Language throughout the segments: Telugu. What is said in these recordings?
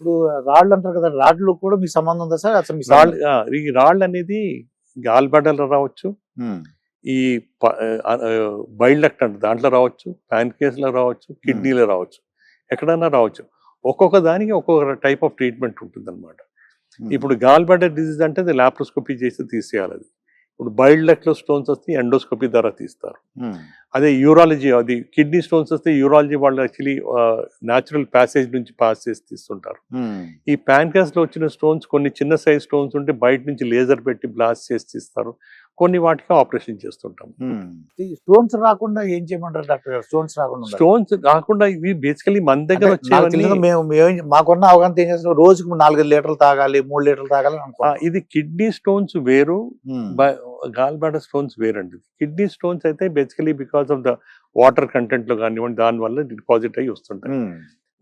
ఇప్పుడు రాళ్ళు అంటారు కదా రాళ్ళు కూడా మీ సంబంధం ఉందా సార్? అసలు మీ రాళ్ళు ఆ, ఈ రాళ్ళు అనేది గాల్బడలో రావచ్చు ఈ బైల్ డక్ట్ అంటే దాంట్లో రావచ్చు ప్యాన్కేస్లో రావచ్చు కిడ్నీలో రావచ్చు ఎక్కడైనా రావచ్చు. ఒక్కొక్క దానికి ఒక్కొక్క టైప్ ఆఫ్ ట్రీట్మెంట్ ఉంటుంది అనమాట ఇప్పుడు గాల్ బ్లాడర్ డిసీజ్ అంటే అది లాప్రోస్కోపీ చేసి తీసేయాలి అది. ఇప్పుడు బైల్డ్ స్టోన్స్ వస్తే ఎండోస్కోపీ ద్వారా తీస్తారు. ఉమ్, అదే యూరాలజీ అది కిడ్నీ స్టోన్స్ వస్తే యూరాలజీ వాళ్ళు యాక్చువల్లీ న్యాచురల్ ప్యాసేజ్ నుంచి పాస్ చేసి తీస్తుంటారు. ఉమ్, ఈ ప్యాన్కాస్లో వచ్చిన స్టోన్స్ కొన్ని చిన్న సైజ్ స్టోన్స్ ఉంటే బయట నుంచి లేజర్ పెట్టి బ్లాస్ట్ చేసి తీస్తారు. కొన్ని వాటికి ఆపరేషన్ చేస్తుంటాం. ఈ స్టోన్స్ రాకుండా ఏం చేయమంటారు డాక్టర్ గారు? స్టోన్స్ రాకుండా ఉండాలి. స్టోన్స్ కాకుండా ఇవి బేసికలీ మన దగ్గర మేము మాకున్న అవగాహన ఏం చేస్తాం రోజుకు నాలుగైదు లీటర్లు తాగాలి మూడు లీటర్లు తాగాలి. ఇది కిడ్నీ స్టోన్స్ వేరు. గాల్ బ్లాడర్ స్టోన్స్ వేరండి. కిడ్నీ స్టోన్స్ అయితే basically because of the water కంటెంట్లో కానివ్వండి దాని వల్ల డిపాజిట్ అయ్యి వస్తుంటాయి.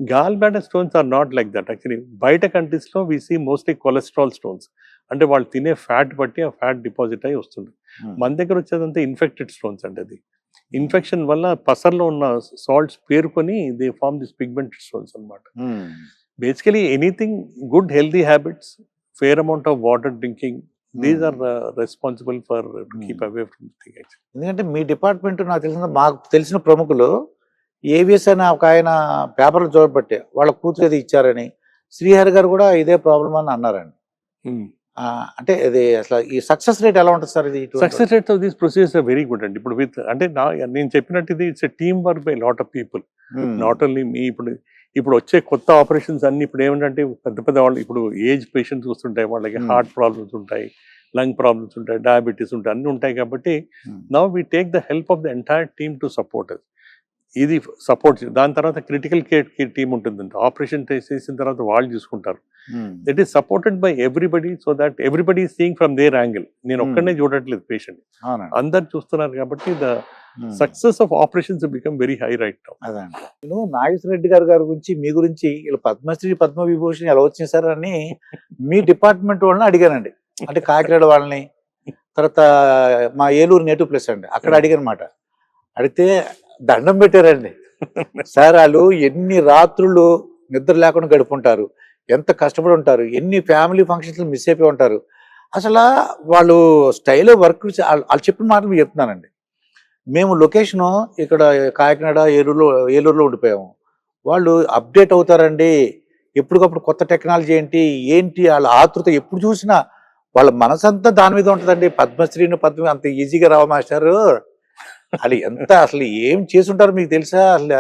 Gall bladder stones are not like that actually బయట కంట్రీస్లో we see mostly cholesterol stones అంటే వాళ్ళు తినే ఫ్యాట్ బట్టి ఆ ఫ్యాట్ డిపాజిట్ అయ్యి వస్తుంది. ఉమ్, మన దగ్గర వచ్చేదంతా ఇన్ఫెక్టెడ్ స్టోన్స్ అండి అది. ఇన్ఫెక్షన్ వల్ల పసర్లో ఉన్న సాల్ట్స్ పేరుకొని they form this pigmented stones అన్నమాట. ఉమ్, basically anything good healthy habits fair amount of water drinking these are responsible for keep away from thing ఎందుకంటే మీ డిపార్ట్మెంట్ నాకు తెలిసిన మాకు తెలిసిన ప్రముఖులు ఏవిఎస్ అనే ఒక ఆయన పేపర్లు చూడబట్టే వాళ్ళ కూతురు ఏదో ఇచ్చారని శ్రీహరి గారు కూడా ఇదే ప్రాబ్లం అని అన్నారండి. ఆ, అంటే ఇది అసలు ఈ సక్సెస్ రేట్ ఎలా ఉంటుంది సార్ ఇది success rate of these procedures are very good అండి. ఇప్పుడు విత్ అంటే నా నేను చెప్పినట్టు ఇది it's team work by lot of people not only మీ ఇప్పుడు ఇప్పుడు వచ్చే కొత్త ఆపరేషన్స్ అన్ని ఇప్పుడు ఏమిటంటే పెద్ద పెద్ద వాళ్ళు ఇప్పుడు ఏజ్ పేషెంట్స్ వస్తుంటాయి వాళ్ళకి Hmm. హార్ట్ ప్రాబ్లమ్స్ ఉంటాయి లంగ్ ప్రాబ్లమ్స్ ఉంటాయి డయాబెటీస్ ఉంటాయి అన్ని ఉంటాయి కాబట్టి. Now we take the help of the entire team to support ఇది సపోర్ట్ దాని తర్వాత క్రిటికల్ కేర్ టీమ్ ఉంటుందంట. ఆపరేషన్ చేసిన తర్వాత వాళ్ళు చూసుకుంటారు. It is supported by everybody so that everybody seeing from their angle నేను Hmm. ఒక్కడనే చూడట్లేదు పేషెంట్ అందరు చూస్తున్నారు కాబట్టి the success of operations become very high right నేను నాగేశ్వర రెడ్డి గారి గారి గురించి మీ గురించి వీళ్ళు పద్మశ్రీ పద్మ విభూషణ్ ఎలా వచ్చింది సార్ అని మీ డిపార్ట్మెంట్ వాళ్ళని అడిగానండి. అంటే కాకినాడ వాళ్ళని తర్వాత మా ఏలూరు నేటివ్ ప్లేస్ అండి. అక్కడ అడిగాను అనమాట అడిగితే దండం పెట్టారండి. సార్ వాళ్ళు ఎన్ని రాత్రులు నిద్ర లేకుండా గడుపుంటారు ఎంత కష్టపడి ఉంటారు ఎన్ని ఫ్యామిలీ ఫంక్షన్స్ మిస్ అయిపోయి ఉంటారు. అసలు వాళ్ళు స్టైల్ వర్క్ వాళ్ళు చెప్పిన మాటలు చెప్తున్నానండి మేము లొకేషను ఇక్కడ కాకినాడ ఏలూరులో ఏలూరులో ఉండిపోయాము. వాళ్ళు అప్డేట్ అవుతారండి. ఎప్పటికప్పుడు కొత్త టెక్నాలజీ ఏంటి ఏంటి వాళ్ళ ఆతృత ఎప్పుడు చూసినా వాళ్ళ మనసంతా దాని మీద ఉంటుందండి. పద్మశ్రీని పద్మ అంత ఈజీగా రావ మాస్టర్. వాళ్ళు ఎంత అసలు ఏం చేసి ఉంటారు మీకు తెలుసా? అసలు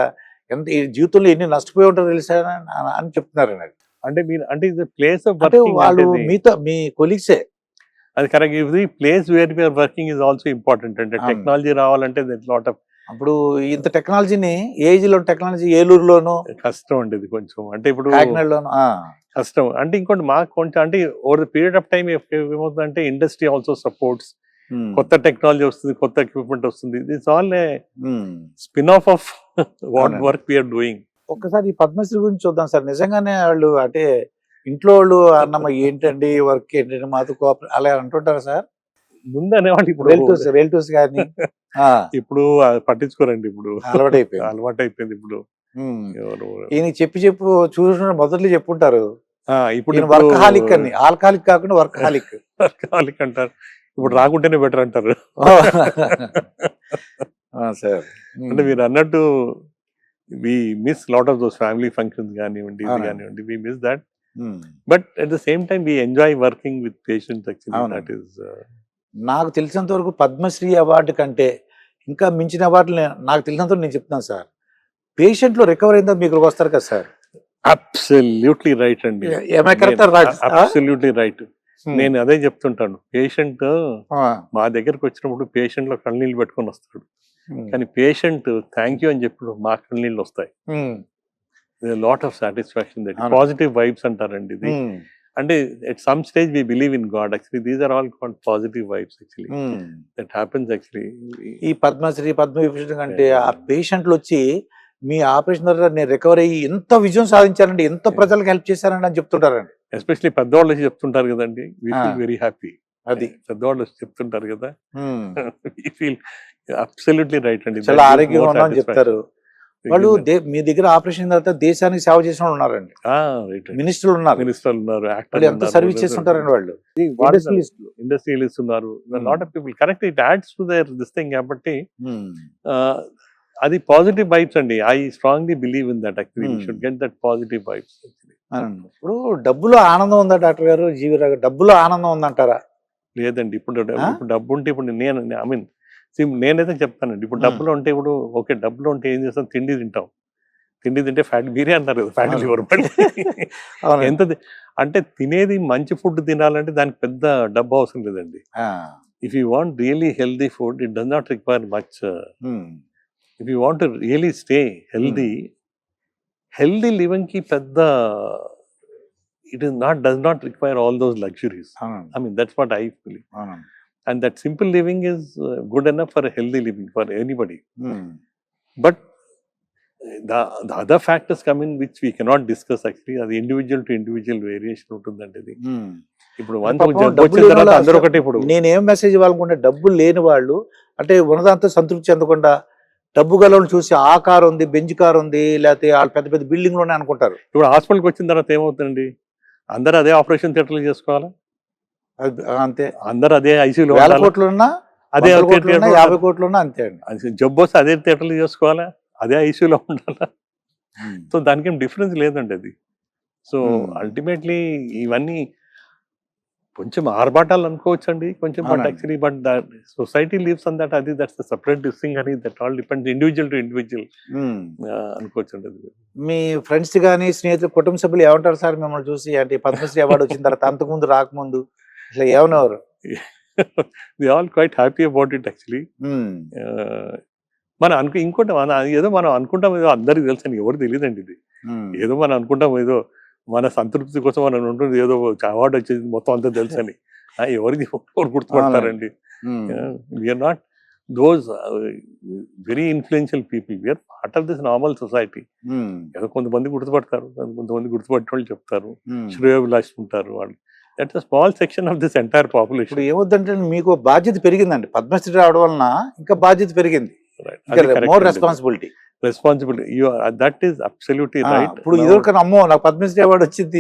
ఎంత జీవితంలో ఎన్ని నష్టపోయి ఉంటారో తెలుసా? అని- చెప్తున్నారు నాకు. అంటే మీరు అంటే ప్లేస్ అంటే వాళ్ళు మీతో మీ కొలీగ్సే. అది కరెక్ట్ ఇది place where we are working is also important అంటే. టెక్నాలజీ రావాలంటే లాట్ ఆఫ్ అప్పుడు ఇంత టెక్నాలజీని ఏజ్లో టెక్నాలజీ ఏలూరులోను కష్టం అండి ఇది కొంచెం. అంటే ఇప్పుడు కష్టం. అంటే ఇంకోటి మాకు కొంచెం అంటే over the period of time ఏమవుతుందంటే ఇండస్ట్రీ ఆల్సో సపోర్ట్స్ కొత్త టెక్నాలజీ వస్తుంది కొత్త ఎక్విప్మెంట్ వస్తుంది. This all um. Spin off of what. Work we are doing ఒక్కసారి ఈ పద్మశ్రీ గురించి చూద్దాం సార్. నిజంగానే వాళ్ళు అంటే ఇంట్లో వాళ్ళు అన్నమ్మ ఏంటండి వర్క్? ఏంటండి మాతో కోఆపరే అలా అంటుంటారా సార్? ముందు అనేవాళ్ళు ఇప్పుడు రిలేటివ్స్ రిలేటివ్స్ గారిని? ఆ, ఇప్పుడు పట్టించుకోరండి ఇప్పుడు. అలవాటు అయిపోయింది అలవాటు అయిపోయింది ఇప్పుడు ఈయన చెప్పి చెప్పు చూసిన మొదట్లో చెప్పుంటారు. ఆ, ఇప్పుడు ఈయన వర్క్ హాలిక్ అని. ఆల్కహాలిక్ కాకుండా వర్క్ హాలిక్ వర్కహాలిక్ అంటారు. ఇప్పుడు రాకుంటేనే బెటర్ అంటారు. సార్. అంటే మీరు అన్నట్టు we miss lot of those family functions కానివ్వండి. కానివ్వండి we miss that but at the same time we enjoy working with patients actually నాకు తెలిసినంత వరకు పద్మశ్రీ అవార్డు కంటే ఇంకా మించిన అవార్డులు నాకు తెలిసినంత నేను చెప్తున్నాను సార్. పేషెంట్లు రికవర్ అయిందో మీకు వస్తారు కదా సార్? అబ్సల్యూట్లీ రైట్ అండి. అబ్సల్యూట్లీ రైట్ నేను అదే చెప్తుంటాను. పేషెంట్ మా దగ్గరకు వచ్చినప్పుడు పేషెంట్లో కన్నీళ్ళు పెట్టుకొని వస్తాడు. కానీ పేషెంట్ థ్యాంక్ యూ అని చెప్పి మా కన్నీళ్ళు వస్తాయి. Lot of satisfaction that. Positive vibes అంటారండి ఇది. అంటే at some stage we believe in God actually these are all called positive vibes actually that happens actually ఈ పద్మశ్రీ పద్మవిభూషణ్ అంటే ఆ పేషెంట్లు వచ్చి మీ ఆపరేషన్ ద్వారా నేను రికవర్ అయ్యి ఎంత విజయం సాధించారండి ఎంత ప్రజలకు హెల్ప్ చేశారండి అని చెప్తుంటారండి. ఎస్పెషలీ పెద్దవాళ్ళు వచ్చి చెప్తుంటారు కదండి. వి. ఫీల్ వెరీ హ్యాపీ అది. పెద్దవాళ్ళు వచ్చి చెప్తుంటారు కదా. వి ఫీల్ అబ్సల్యూట్లీ రైట్ అండి. చాలా ఆరోగ్యంగా చెప్తారు. వాళ్ళు మీ దగ్గర ఆపరేషన్ తర్వాత దేశానికి సేవ చేసిన వాళ్ళు ఉన్నారండి మినిస్టర్లు ఉన్నారు. మినిస్టర్లు ఉన్నారు ఎంత సర్వీస్ చేసి ఉంటారండి వాళ్ళు. ఇండస్ట్రియలిస్ట్ ఉన్నారు. Hmm. Lot of people correct it adds to their this thing కాబట్టి. ఆ, అది పాజిటివ్ వైబ్స్ అండి. I strongly believe in that actually Hmm. Should get that positive vibes. ఇప్పుడు డబ్బులో ఆనందం ఉందా డాక్టర్ గారు? జీవిరావు డబ్బులో ఆనందం ఉందంటారా? లేదండి? ఇప్పుడు డబ్బు ఉంటే ఇప్పుడు నేను ఐ మీన్ నేనైతే చెప్తానండి ఇప్పుడు. డబ్బులు ఉంటే ఇప్పుడు ఓకే డబ్బులు ఉంటే ఏం చేస్తాం తిండి తింటాం తిండి తింటే ఫ్యాట్ మీరే అంటారు కదా ఫ్యాట్. లివర్. ఎంత అంటే తినేది మంచి ఫుడ్ తినాలంటే దానికి పెద్ద డబ్బు అవసరం లేదండి. If you want really healthy food it does not require much. If you want really stay healthy healthy లివింగ్కి పెద్ద it is not does not require all those luxuries. I mean that's what I feel. And that simple living is uh, good enough for a healthy living for anybody. Um. but uh, the, the other factors come in which we cannot discuss actually. అది ఇండివిజువల్ టు ఇండివిజువల్ వేరియేషన్ ఉంటుందండి ఇది. ఉమ్. ఇప్పుడు అందరూ ఒకటి ఇప్పుడు. నేనేం మెసేజ్ ఇవ్వాలనుకుంటే డబ్బులు లేని వాళ్ళు అంటే ఉన్నదంతా సంతృప్తి చెందకుండా డబ్బు గలను చూసి ఆ కారు ఉంది బెంచ్ కారు ఉంది లేకపోతే వాళ్ళు పెద్ద పెద్ద బిల్డింగ్లు ఉన్నాయి అనుకుంటారు. ఇప్పుడు హాస్పిటల్కి వచ్చిన తర్వాత ఏమవుతుందండి? అందరూ అదే ఆపరేషన్ థియేటర్లు చేసుకోవాలా? అంతే. అందరూ అదే ఐసీయూలో వేల కోట్లు ఉన్నా అదే యాభై కోట్లు ఉన్నా అంతే అండి. జబ్బు వస్తే అదే థియేటర్లు చేసుకోవాలా? అదే ఐసీయూలో ఉండాలా? సో దానికి ఏం డిఫరెన్స్ లేదండి అది. సో. అల్టిమేట్లీ ఇవన్నీ కొంచెం ఆర్భాటాలు అనుకోవచ్చు అండి కొంచెం but. Actually but that society lives on that అది దట్స్ సపరేట్ థింగ్ అని that all depends individual to individual. అనుకోవచ్చు అండి అది. మీ ఫ్రెండ్స్ కానీ స్నేహితులు కుటుంబ సభ్యులు ఏమంటారు సార్? మిమ్మల్ని చూసి అంటే పద్మశ్రీ అవార్డు వచ్చిన తర్వాత అంతకుముందు రాకముందు ఏమనేవారు they all quite happy about it actually. మనం అనుకు ఇంకోటి మన ఏదో మనం అనుకుంటాం ఏదో అందరికి తెలుసు అని ఎవరు తెలియదండి ఇది ఉమ్. ఏదో మనం అనుకుంటాం ఏదో మన సంతృప్తి కోసం మనం ఉంటుంది ఏదో అవార్డు వచ్చేది మొత్తం అంతా తెలుసు అని ఆ, ఎవరికి ఎవరు గుర్తుపడతారండి. We are not those very influential people we are part of this normal society. ఏదో కొంతమంది గుర్తుపడతారు కొంతమంది గుర్తుపట్టే వాళ్ళు చెప్తారు ఉమ్. శ్రేయోభిలాష్ ఉంటారు వాళ్ళు that's a small section of this entire ఇప్పుడు పాపులేషన్ ఏమొద్దంటే మీకు బాధ్యత పెరిగిందండి. పద్మశ్రీ రావడం వలన ఇంకా బాధ్యత పెరిగింది. More responsibility responsibility that is absolutely right ఇప్పుడు ఇదివరకు అమ్మో నాకు పద్మశ్రీ అవార్డు వచ్చింది.